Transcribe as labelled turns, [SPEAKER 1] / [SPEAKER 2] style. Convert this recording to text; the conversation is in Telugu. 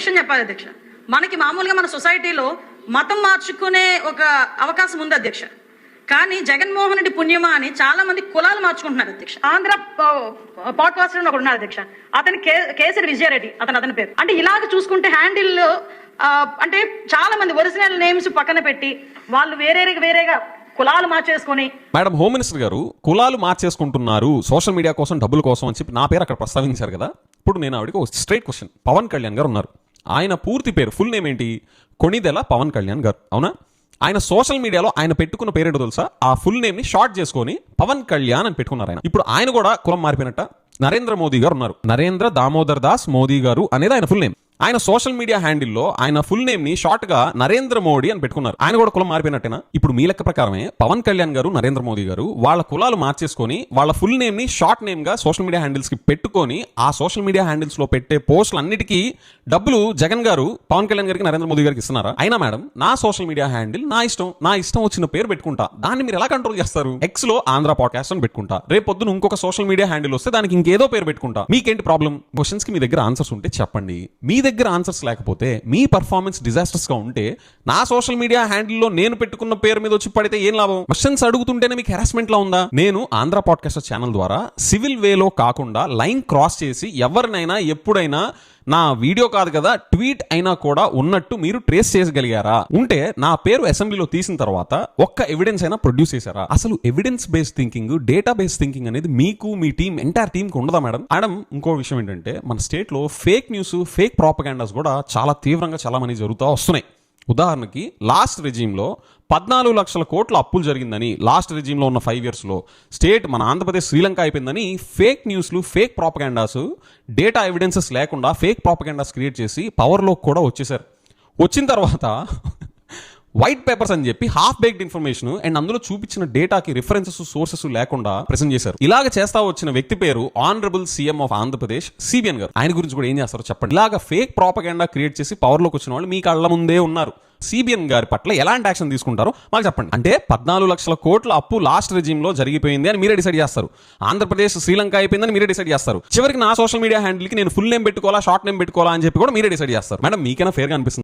[SPEAKER 1] విషయం చెప్పాలి అధ్యక్ష. మనకి మామూలుగా మన సొసైటీలో మతం మార్చుకునే ఒక అవకాశం ఉంది అధ్యక్ష. కానీ జగన్మోహన్ రెడ్డి పుణ్యమా అని చాలా మంది కులాలు మార్చుకుంటున్నారు అధ్యక్ష. ఆంధ్ర పాడ్కాస్ట్ ఒకడు ఉన్నారు అధ్యక్ష. అతని కే- కేసరి విజయారెడ్డి అతను అతని పేరు. అంటే ఇలాగ చూసుకుంటే హ్యాండిల్ అంటే చాలా మంది ఒరిజినల్ నేమ్స్ పక్కన పెట్టి వాళ్ళు వేరే వేరేగా కులాలు మార్చేసుకొని
[SPEAKER 2] మేడం హోమ్ మినిస్టర్ గారు కులాలు మార్చేసుకుంటున్నారు సోషల్ మీడియా కోసం డబ్బుల కోసం అని చెప్పి నా పేరు అక్కడ ప్రస్తావించారు కదా? ఇప్పుడు నేను ఆవిడకి స్ట్రైట్ క్వశ్చన్. పవన్ కళ్యాణ్ గారు ఉన్నారు. ఆయన పూర్తి పేరు ఫుల్ నేమ్ ఏంటి? కొణిదెల పవన్ కళ్యాణ్ గారు. అవునా? ఆయన సోషల్ మీడియాలో ఆయన పెట్టుకున్న పేరేంటో తెలుసా? ఆ ఫుల్ నేమ్ని షార్ట్ చేసుకొని పవన్ కళ్యాణ్ అని పెట్టుకున్నారు ఆయన. ఇప్పుడు ఆయన కూడా కులం మారిపోయినట్ట నరేంద్ర మోదీ గారు ఉన్నారు. నరేంద్ర దామోదర్ దాస్ మోదీ గారు అనేది ఆయన ఫుల్ నేమ్ ఆయన సోషల్ మీడియా హ్యాండిల్లో ఆయన ఫుల్ నేమ్ని షార్ట్గా నరేంద్ర మోడీ అని పెట్టుకున్నారు. ఆయన కూడా కులం మారిపోయినట్టేనా? ఇప్పుడు మీ లెక్క ప్రకారమే పవన్ కళ్యాణ్ గారు నరేంద్ర మోదీ గారు వాళ్ళ కులాలు మార్చేసుకొని వాళ్ళ ఫుల్ నేమ్ని షార్ట్ నేమ్గా సోషల్ మీడియా హ్యాండిల్స్కి పెట్టుకొని ఆ సోషల్ మీడియా హ్యాండిల్స్లో పెట్టే పోస్టులు అన్నిటికీ డబ్బులు జగన్ గారు పవన్ కళ్యాణ్ గారికి నరేంద్ర మోదీ గారికి ఇస్తున్నారా? అయినా మేడం నా సోషల్ మీడియా హ్యాండిల్ నా ఇష్టం. నా ఇష్టం వచ్చిన పేరు పెట్టుకుంటా. దాన్ని మీరు ఎలా కంట్రోల్ చేస్తారు? ఎక్స్లో ఆంధ్ర పాడ్కాస్ట్ అని పెట్టుకుంటా. రేపు పొద్దున ఇంకొక సోషల్ మీడియా హ్యాండిల్ వస్తే దానికి ఇంకేదో పేరు పెట్టుకుంటా. మీకేంటి ప్రాబ్లం? క్వశ్చన్స్కి మీ దగ్గర ఆన్సర్స్ ఉంటే చెప్పండి. మీ దగ్గర దగ్గర ఆన్సర్స్ లేకపోతే మీ పర్ఫార్మెన్స్ డిజాస్టర్స్గా ఉంటే నా సోషల్ మీడియా హ్యాండిల్లో నేను పెట్టుకున్న పేరు మీద వచ్చి పడితే ఏం లాభం? క్వశ్చన్స్ అడుగుతుంటేనే మీకు హెరాస్మెంట్లా ఉందా? నేను ఆంధ్ర పాడ్కాస్టర్ ఛానల్ ద్వారా సివిల్ వేలో కాకుండా లైన్ క్రాస్ చేసి ఎవరినైనా ఎప్పుడైనా నా వీడియో కాదు కదా ట్వీట్ అయినా కూడా ఉన్నట్టు మీరు ట్రేస్ చేయగలిగారా? ఉంటే నా పేరు అసెంబ్లీలో తీసిన తర్వాత ఒక్క ఎవిడెన్స్ అయినా ప్రొడ్యూస్ చేశారా? అసలు evidence based thinking data based thinking అనేది మీకు మీ టీం ఎంటైర్ టీమ్ ఉండదా మేడం? మేడం ఇంకో విషయం ఏంటంటే మన స్టేట్లో ఫేక్ న్యూస్ ఫేక్ ప్రాపగాండాస్ కూడా చాలా తీవ్రంగా చాలా మంది జరుగుతూ వస్తున్నాయి. ఉదాహరణకి లాస్ట్ రెజీమ్లో పద్నాలుగు లక్షల కోట్ల అప్పులు జరిగిందని లాస్ట్ రెజీమ్లో ఉన్న ఫైవ్ ఇయర్స్లో స్టేట్ మన ఆంధ్రప్రదేశ్ శ్రీలంక అయిపోయిందని ఫేక్ న్యూస్లు ఫేక్ ప్రాపగాండాస్ డేటా ఎవిడెన్సెస్ లేకుండా ఫేక్ ప్రాపగాండాస్ క్రియేట్ చేసి పవర్లో కూడా వచ్చేసారు వచ్చిన తర్వాత వైట్ పేపర్స్ అని చెప్పి హాఫ్ బేక్డ్ ఇన్ఫర్మేషన్ అండ్ అందులో చూపించిన డేటాకి రిఫరెన్సెస్ సోర్సెస్ లేకుండా ప్రెసెంట్ చేశారు. ఇలాగ చేస్తా వచ్చిన వ్యక్తి పేరు honourable CM of Andhra Pradesh CBN గారు. ఆయన గురించి కూడా ఏం చేస్తారో చెప్పండి. ఇలాగ ఫేక్ ప్రాపగాండా క్రియేట్ చేసి పవర్లోకి వచ్చిన వాళ్ళు మీ కళ్ళ ముందే ఉన్నారు. సిబిఎన్ గారి పట్ల ఎలాంటి యాక్షన్ తీసుకుంటారో మాకు చెప్పండి. అంటే పద్నాలుగు లక్షల కోట్ల అప్పు లాస్ట్ రెజీమ్లో జరిగిపోయింది అని మీరే డిసైడ్ చేస్తారు. ఆంధ్రప్రదేశ్ శ్రీలంక అయిపోయిందని మీరే డిసైడ్ చేస్తారు. చివరికి నా సోషల్ మీడియా హ్యాండిల్కి నేను ఫుల్ నేమ్ పెట్టుకోవాలా షార్ట్ నేమ్ పెట్టుకోవాలా అని చెప్పి కూడా మీరే డిసైడ్ చేస్తారు. మేడం మీకైనా ఫేర్గా అనిపిస్తుంది?